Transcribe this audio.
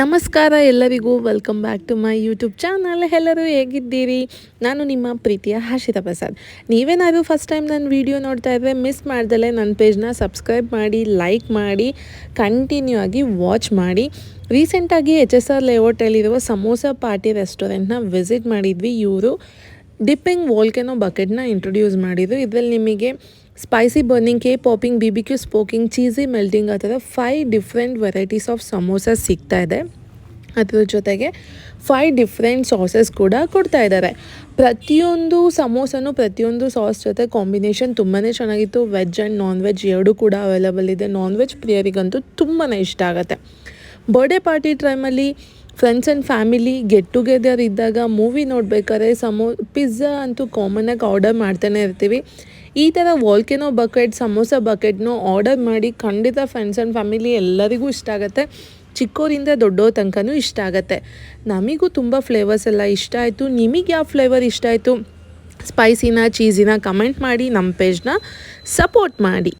ನಮಸ್ಕಾರ, ಎಲ್ಲರಿಗೂ welcome back to my YouTube channel ಎಲ್ಲರೂ ಹೇಗಿದ್ದೀರಿ? ನಾನು ನಿಮ್ಮ ಪ್ರೀತಿಯ ಹರ್ಷಿತಾ ಪ್ರಸಾದ್. ನೀವೇನಾದರೂ ಫಸ್ಟ್ ಟೈಮ್ ನನ್ನ ವೀಡಿಯೋ ನೋಡ್ತಾ ಇದ್ದರೆ ಮಿಸ್ ಮಾಡ್ದಲೇ ನನ್ನ ಪೇಜ್ನ ಸಬ್ಸ್ಕ್ರೈಬ್ ಮಾಡಿ ಲೈಕ್ ಮಾಡಿ ಕಂಟಿನ್ಯೂ ಆಗಿ ವಾಚ್ ಮಾಡಿ. ರೀಸೆಂಟಾಗಿ ಎಚ್ ಎಸ್ ಆರ್ ಲೇಔಟಲ್ಲಿರುವ ಸಮೋಸಾ ಪಾರ್ಟಿ ರೆಸ್ಟೋರೆಂಟ್ನ ವಿಸಿಟ್ ಮಾಡಿದ್ವಿ ಇವರು. ಡಿಪ್ಪಿಂಗ್ ವೋಲ್ಕೆನೋ ಬಕೆಟ್ನ ಇಂಟ್ರೊಡ್ಯೂಸ್ ಮಾಡಿದ್ರು. ಇದರಲ್ಲಿ ನಿಮಗೆ ಸ್ಪೈಸಿ ಬರ್ನಿಂಗ್ ಕೇ popping B B Q smoking cheesy melting ಆ ಥರ five different varieties of samosa ಸಿಗ್ತಾ ಇದೆ. ಅದ್ರ ಜೊತೆಗೆ ಫೈವ್ ಡಿಫ್ರೆಂಟ್ ಸಾಸಸ್ ಕೂಡ ಕೊಡ್ತಾ ಇದ್ದಾರೆ. ಪ್ರತಿಯೊಂದು ಸಮೋಸನೂ ಪ್ರತಿಯೊಂದು ಸಾಸ್ ಜೊತೆ ಕಾಂಬಿನೇಷನ್ ತುಂಬಾ ಚೆನ್ನಾಗಿತ್ತು. ವೆಜ್ ಆ್ಯಂಡ್ ನಾನ್ ವೆಜ್ ಎರಡೂ ಕೂಡ ಅವೈಲಬಲ್ ಇದೆ. ನಾನ್ ವೆಜ್ ಪ್ರಿಯರಿಗಂತೂ ತುಂಬಾ ಇಷ್ಟ ಆಗುತ್ತೆ. ಬರ್ಡೇ ಪಾರ್ಟಿ ಟೈಮಲ್ಲಿ friends and family get together ಇದ್ದಾಗ ಮೂವಿ ನೋಡ್ಬೇಕಾದ್ರೆ ಸಮೋ ಪಿಜ್ಜಾ ಅಂತೂ ಕಾಮನಾಗಿ ಆರ್ಡರ್ ಮಾಡ್ತಾನೆ ಇರ್ತೀವಿ. ಈ ಥರ ವಾಲ್ಕೆನೋ ಬಕೆಟ್ ಸಮೋಸ ಬಕೆಟ್ನೂ ಆರ್ಡರ್ ಮಾಡಿ ಖಂಡಿತ ಫ್ರೆಂಡ್ಸ್ ಆ್ಯಂಡ್ ಫ್ಯಾಮಿಲಿ ಎಲ್ಲರಿಗೂ ಇಷ್ಟ ಆಗುತ್ತೆ. ಚಿಕ್ಕೋರಿಂದ ದೊಡ್ಡೋ ತನಕನೂ ಇಷ್ಟ ಆಗುತ್ತೆ. ನಮಗೂ ತುಂಬ ಫ್ಲೇವರ್ಸ್ ಎಲ್ಲ ಇಷ್ಟ ಆಯಿತು. ನಿಮಗೆ ಯಾವ ಫ್ಲೇವರ್ ಇಷ್ಟ ಆಯಿತು? ಸ್ಪೈಸಿನ ಚೀಸಿನ ಕಮೆಂಟ್ ಮಾಡಿ ನಮ್ಮ ಪೇಜ್ನ ಸಪೋರ್ಟ್ ಮಾಡಿ.